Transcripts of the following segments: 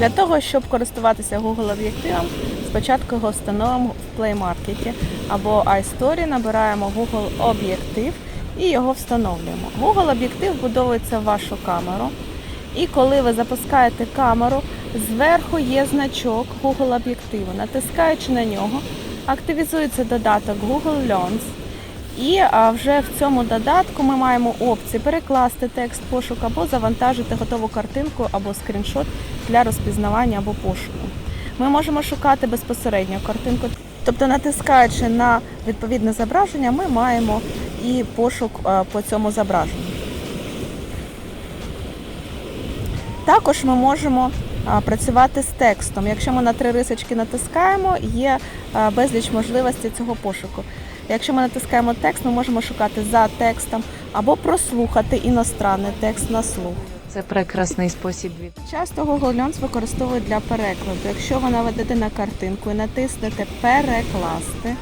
Для того, щоб користуватися Google об'єктивом, спочатку його встановимо в Play Market або iStory, набираємо Google об'єктив і його встановлюємо. Google об'єктив вбудовується в вашу камеру. І коли ви запускаєте камеру, зверху є значок Google об'єктиву. Натискаючи на нього, активізується додаток Google Lens. І вже в цьому додатку ми маємо опції перекласти текст пошуку або завантажити готову картинку або скріншот для розпізнавання або пошуку. Ми можемо шукати безпосередньо картинку, тобто натискаючи на відповідне зображення, ми маємо і пошук по цьому зображенню. Також ми можемо працювати з текстом. Якщо ми на три рисочки натискаємо, є безліч можливостей цього пошуку. Якщо ми натискаємо текст, ми можемо шукати за текстом або прослухати іностранний текст на слух. Це прекрасний спосіб. Часто Google Lens використовують для перекладу. Якщо ви наведете на картинку і натиснете Перекласти,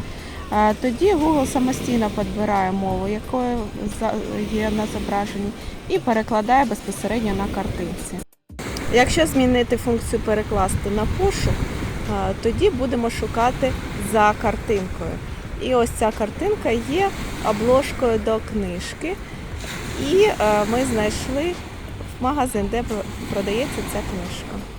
тоді Google самостійно підбирає мову, якою є на зображенні, і перекладає безпосередньо на картинці. Якщо змінити функцію перекласти на пошук, тоді будемо шукати за картинкою. І ось ця картинка є обложкою до книжки. І е, ми знайшли магазин, де продається ця книжка.